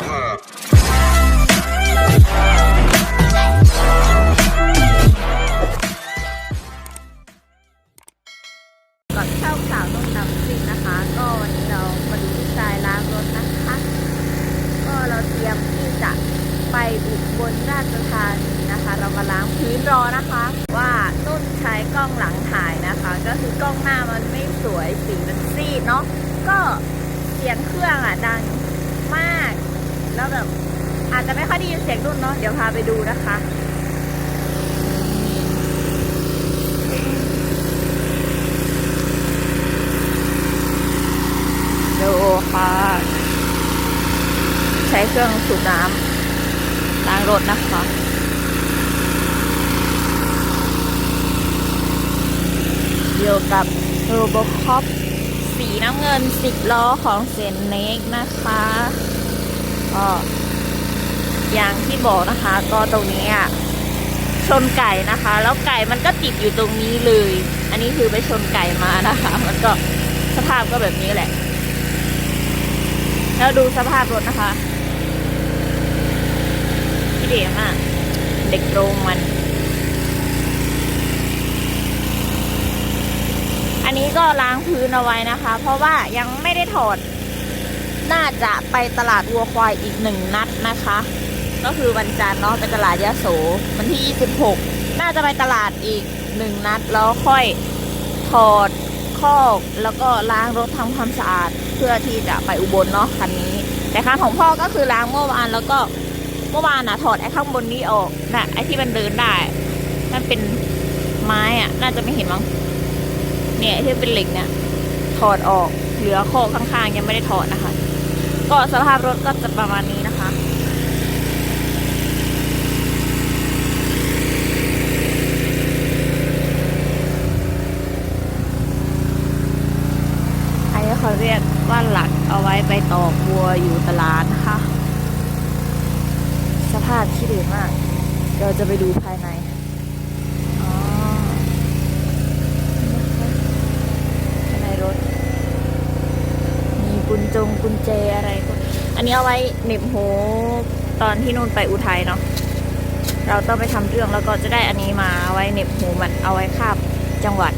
ก่อนเข้าข่าวต้องนำซิ่งนะคะ ก็วันนี้เรามาดูดีไซน์ล้างรถนะคะ ก็เราเตรียมที่จะไปอุบลราชธานีนะคะ เรามาล้างพื้นรอนะคะ ว่าต้นใช้กล้องหลังถ่ายนะคะ ก็คือกล้องหน้ามันไม่สวยสีมันซีดเนาะก็เสียงเครื่องอะดังมาก แล้วแบบ อาจจะไม่ค่อยได้ยินเสียงรุ่นเนาะเดี๋ยวพาไปดูนะคะดูค่ะ ใช้เครื่องสูบน้ำล้างรถนะคะเกี่ยวกับโรบอคอปสีน้ำเงินสิบล้อของเซนเน็กนะคะ ก็อย่างที่บอกนะคะ ก็ตรงนี้อะชนไก่นะคะ แล้วไก่มันก็ติดอยู่ตรงนี้เลย อันนี้คือไปชนไก่มานะคะ มันก็สภาพก็แบบนี้แหละ แล้วดูสภาพรถนะคะพี่เดียมากเด็กโรงมัน อันนี้ก็ล้างพื้นเอาไว้นะคะ เพราะว่ายังไม่ได้ถอด น่าจะไปตลาดวัวควายอีกหนึ่งนัดนะคะ ก็คือวันจันทร์เนาะไปตลาดยะโสวันที่ 26 น่าจะไปตลาดอีกหนึ่งนัด แล้วค่อยถอดคอกแล้วก็ล้างรถทำความสะอาดเพื่อที่จะไปอุบลเนาะคันนี้ แต่คันของพ่อก็คือล้างเมื่อวานแล้วก็เมื่อวานนะถอดไอ้ข้างบนนี้ออกนะไอ้ที่มันเดินได้มันเป็นไม้อะน่าจะไม่เห็นมั้งเนี่ยไอ้ที่เป็นเหล็กเนี่ยถอดออกเหลือคอกข้างๆ ยังไม่ได้ถอดนะ ก็สภาพรถก็จะประมาณนี้นะคะ อันนี้เขาเรียกว่าหลักเอาไว้ไปตอกวัวอยู่ตลาดนะคะ สภาพที่ดีมาก เราจะไปดูภายในอ๋อภายในรถ มีกุญ จงกุญแจอะไร อันนี้เอาไว้เหน็บหูตอนที่นู่นไปอุทัยเนาะ เราต้องไปทำเรื่องแล้วก็จะได้อันนี้มาเอาไว้เหน็บหูมันเอาไว้คาบจังหวัด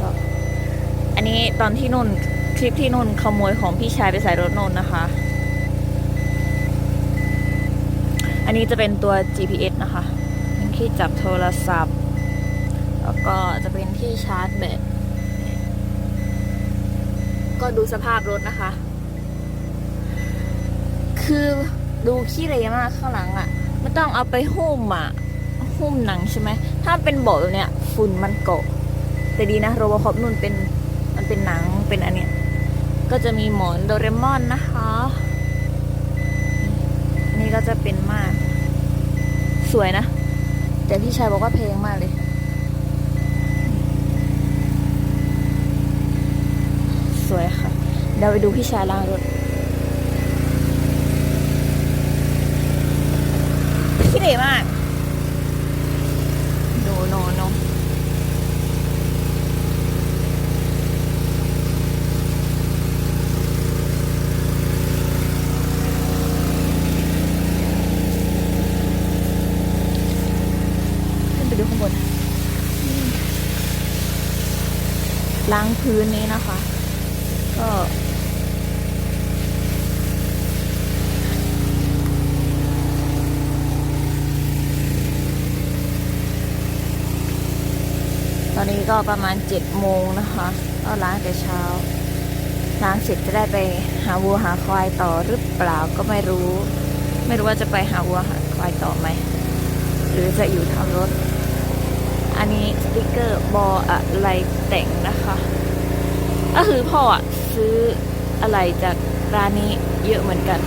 ก็อันนี้ตอนที่นุ่นคลิปที่นุ่นขโมยของพี่ชายไปใส่รถนุ่นนะคะ อันนี้จะเป็นตัว GPS นะคะที่จับโทรศัพท์ แล้วก็จะเป็นที่ชาร์จแบต ดูสภาพรถนะคะ คือดูขี้เหร่มากข้างหลังอะ่ะ ไม่ต้องเอาไปหุ้มอะ หุ้มหนังใช่ไหม ถ้าเป็นเบาะเนี้ยฝุ่นมันเกาะ แต่ดีนะโรบอคอปนุ่นเป็น มันเป็นหนัง เป็นอันเนี้ย ก็จะมีหมอนโดเรมอนนะคะนนี้ก็จะเป็นมาก สวยนะ แต่พี่ชายบอกว่าเพลงมากเลย สวยค่ะ เดี๋ยวไปดูพี่ชายล้างรถขี้เหร่มากโนโนโนขึ้นไปดูข้างบนล้างพื้นนี้นะคะ ก็ อนนี้ก็ประมาณเจ็ดโมงนะคะก็ล้างแต่เช้า ล้างเสร็จจะได้ไปหาวัวหาควายต่อหรือเปล่าก็ไม่รู้ ไม่รู้ว่าจะไปหาวัวหาควายต่อไหม หรือจะอยู่ทำรถ อันนี้สติกเกอร์บออะไรแต่งนะคะ ก็คือพ่อซื้ออะไรจากร้านนี้เยอะเหมือนกัน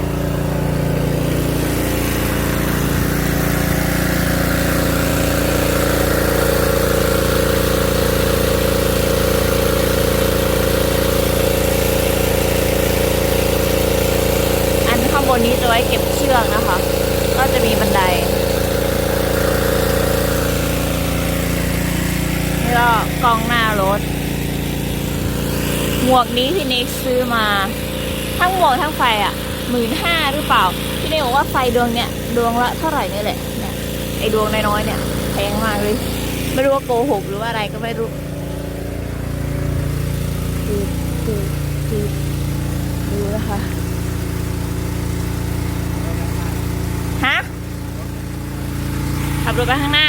ข้างบนนี้จะ ไว้เก็บเชือกนะคะ ก็จะมีบันไดนี่ก็กล้องหน้ารถ หมวกนี้ที่นิกซื้อมา ทั้งหมวกทั้งไฟอะ่ะหมื่นห้าหรือเปล่า พี่เนยบอกว่าไฟดวงเนี้ยดวงละเท่าไหร่นี่แหละเนี่ยไอดวงน้อยๆเนี่ยแพงมากเลย ไม่รู้ว่าโกหกหรือว่าอะไรก็ไม่รู้ดูดูดูดูนะคะฮะ ขับรถไปข้างหน้า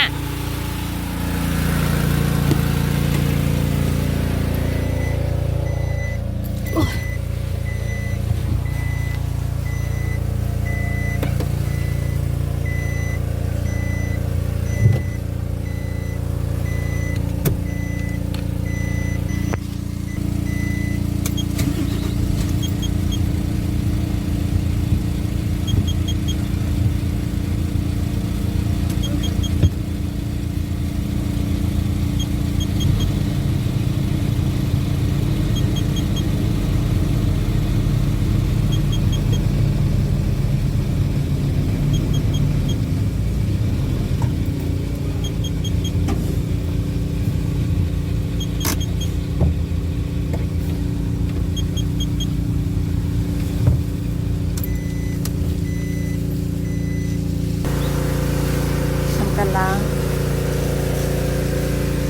ทำกันล้าง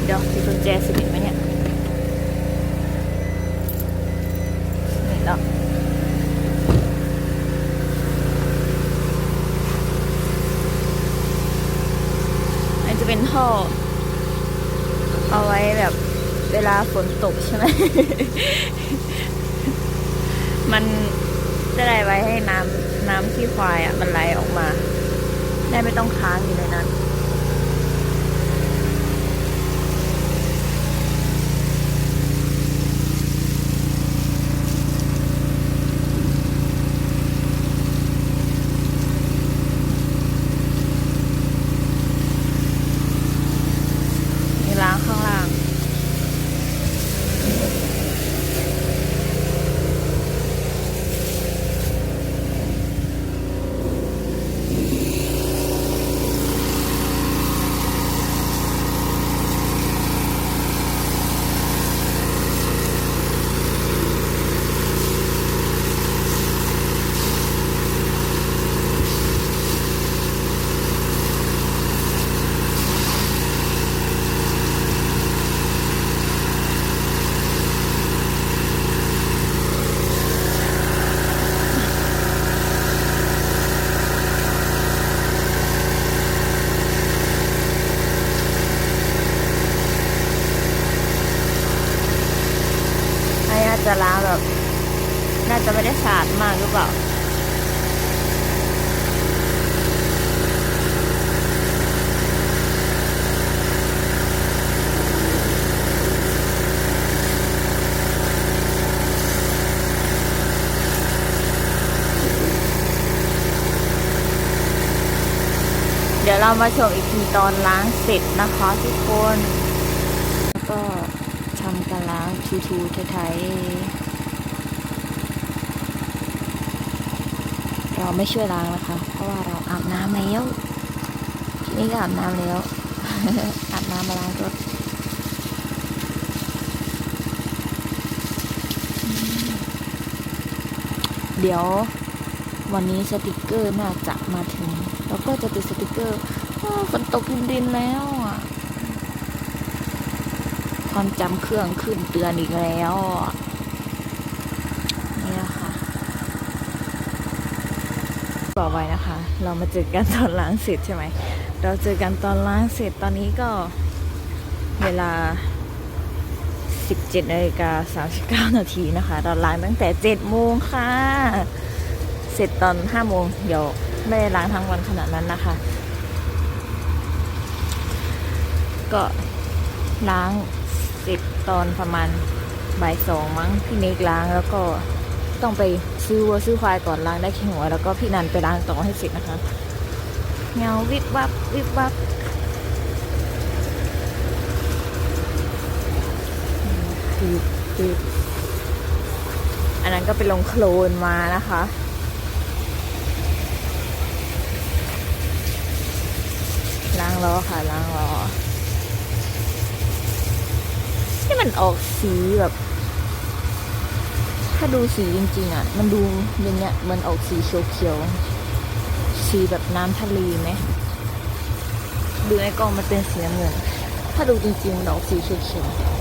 เดี๋ยวมีกุญแจสนิทไหมเนี่ยสนิทแล้วอันจะเป็น ท่อ เอาไว้แบบเวลาฝนตกใช่ไหม มันจะได้ไว้ให้น้ำน้ำที่ควายอะ มันไหลออกมา ได้ไม่ต้องค้างอยู่ในนั้นล้างข้างล่าง น่า จะล้างแบบ น่าจะไม่ได้สะอาดมากหรือเปล่าเดี๋ยวเรามาชมอีกทีตอนล้างเสร็จนะคะทุกคน แล้วก็ ทูๆไทยๆเราไม่ช่วยล้างนะคะ เพราะว่าเราอาบน้ำแล้วทีนี้ก็อาบน้ำแล้ว อาบน้ำมาล้างรถเดี๋ยววันนี้สติกเกอร์น่าจะมาถึง แล้วก็จะติดสติกเกอร์ฝนตกดินดินแล้วอะ ความจำเครื่องขึ้นเตือนอีกแล้วนี่นะคะต่อไปนะคะ เรามาเจอกันตอนล้างเสร็จใช่ไหม เราเจอกันตอนล้างเสร็จตอนนี้ก็เวลา 17นาฬิกา39นาทีนะคะเราล้างตั้งแต่ 7 โมงค่ะ เสร็จตอน 5 โมงเดี๋ยวไม่ได้ล้างทั้งวันขนาดนั้นนะคะ ก็ล้าง ร็จตอนประมาณบ่ายสองมั้งพี่เนกล้างแล้วก็ต้องไปซื้อวัวซื้อควายก่อนล้างได้แค่หัวแล้วก็พี่นันไปล้างต่อให้เสร็จนะคะเงาวิบวับวิบวับอันนั้นก็ไปลงโคลนมานะคะล้างล้อค่ะล้างล้อที่ มันออกสีแบบ ถ้าดูสีจริง ๆ อะ มันดูอย่างเงี้ยมันออกสีเขียวๆสีแบบน้ำทะเลไหมดูในกล้องมันเป็นสีน้ำเงิน ถ้าดูจริงๆมันออกสีเขียวๆ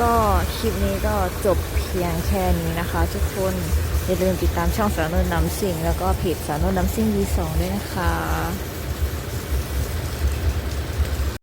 ก็คลิปนี้ก็จบเพียงแค่นี้นะคะ ทุกคน อย่าลืมติดตามช่องสาวนุ่นน้ำสิงแล้วก็เพจสาวนุ่นน้ำสิงดีสองด้วยนะคะ